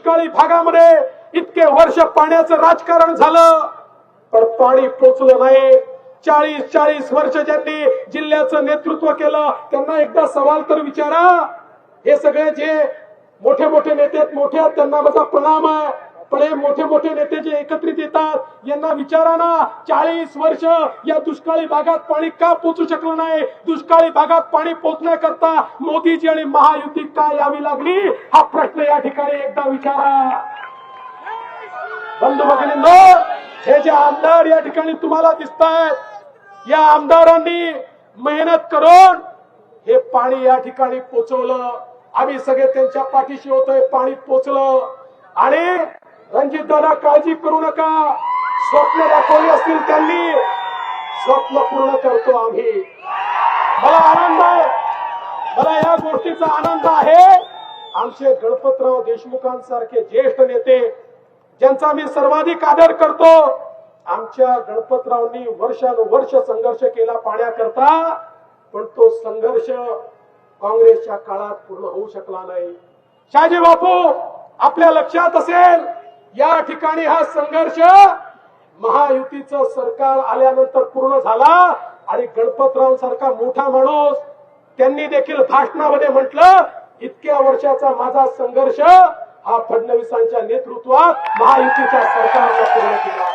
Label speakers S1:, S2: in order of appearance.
S1: दुष्काळी भागामध्ये इतके वर्ष पाण्याचं राजकारण झालं पण पाणी पोचलं नाही. चाळीस चाळीस वर्ष ज्यांनी जिल्ह्याचं नेतृत्व केलं त्यांना एकदा सवाल तर विचारा. हे सगळे जे मोठे मोठे नेते आहेत, मोठे आहेत त्यांना माझा प्रणाम आहे. पण हे मोठे मोठे नेते जे एकत्रित येतात. यांना विचारा ना चाळीस वर्ष या दुष्काळी भागात पाणी का पोचू शकलं नाही? दुष्काळी भागात पाणी पोचण्याकरता मोदीजी आणि महायुती का यावी लागली? हा प्रश्न या ठिकाणी एकदा विचारा. बंधू भगिनींनो हे जे आमदार या ठिकाणी तुम्हाला दिसत आहेत या आमदारांनी मेहनत करून हे पाणी या ठिकाणी पोचवलं. आम्ही सगळे त्यांच्या पाठीशी होतोय पाणी पोचलं. आणि रणजित दादा काळजी करू नका. स्वप्न दाखवली असतील त्यांनी. स्वप्न पूर्ण करतो आम्ही. मला आनंद आहे. मला या गोष्टीचा आनंद आहे. आमचे गणपतराव देशमुखांसारखे ज्येष्ठ नेते ज्यांचा मी सर्वाधिक आदर करतो आमच्या गणपतरावनी वर्षानुवर्ष संघर्ष केला पाण्याकरता पण तो संघर्ष काँग्रेसच्या काळात पूर्ण होऊ शकला नाही. शहाजी बापू आपल्या लक्षात असेल या ठिकाणी हा संघर्ष महायुतीचं सरकार आल्यानंतर पूर्ण झाला आणि गणपतराव सारखा मोठा माणूस त्यांनी देखील भाषणामध्ये म्हटलं इतक्या वर्षाचा माझा संघर्ष हा फडणवीसांच्या नेतृत्वात महायुतीच्या सरकारनं पूर्ण केला.